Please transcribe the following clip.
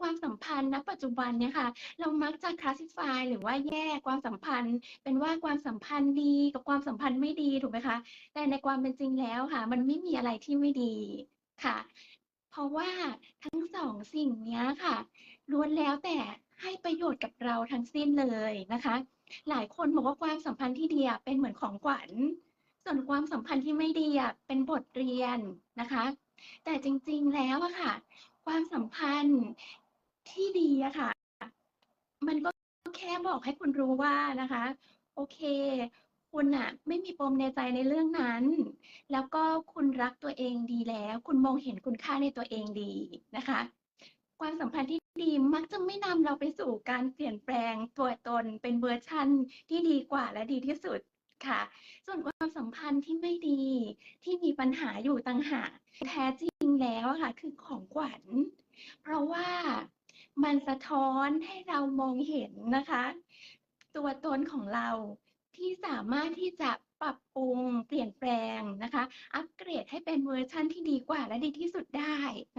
ความสัมพันธ์ณปัจจุบันเนี่ยค่ะ เรามักจะ classify หรือว่าแยกความสัมพันธ์ เป็นว่าความสัมพันธ์ดีกับความสัมพันธ์ไม่ดีถูกไหมคะ แต่ในความเป็นจริงแล้วค่ะ มันไม่มีอะไรที่ไม่ดีค่ะ เพราะว่าทั้ง2สิ่งเนี้ยค่ะล้วนแล้วแต่ให้ประโยชน์กับเราทั้งสิ้นเลยนะคะ หลายคนบอกว่าความสัมพันธ์ที่ดีเป็นเหมือนของขวัญ ส่วนความสัมพันธ์ที่ไม่ดีเป็นบทเรียนนะคะ แต่จริงๆแล้วอะค่ะ ความสัมพันธ์ ที่ดีอะค่ะ มันก็แค่บอกให้คุณรู้ว่านะคะ โอเค คุณน่ะไม่มีปมในใจในเรื่องนั้น แล้วก็คุณรักตัวเองดีแล้ว คุณมองเห็นคุณค่าในตัวเองดีนะคะ ความสัมพันธ์ที่ดีมักจะไม่นำเราไปสู่การเปลี่ยนแปลงตัวตนเป็นเวอร์ชันที่ดีกว่าและดีที่สุดค่ะ ส่วนความสัมพันธ์ที่ไม่ดีที่มีปัญหาอยู่ต่างหากแท้จริงแล้วค่ะ คือของขวัญ เพราะว่า มันสะท้อนให้เรามองเห็นนะคะ ตัวตนของเราที่สามารถที่จะปรับปรุงเปลี่ยนแปลงนะคะ อัปเกรดให้เป็นเวอร์ชันที่ดีกว่าและดีที่สุดได้นะ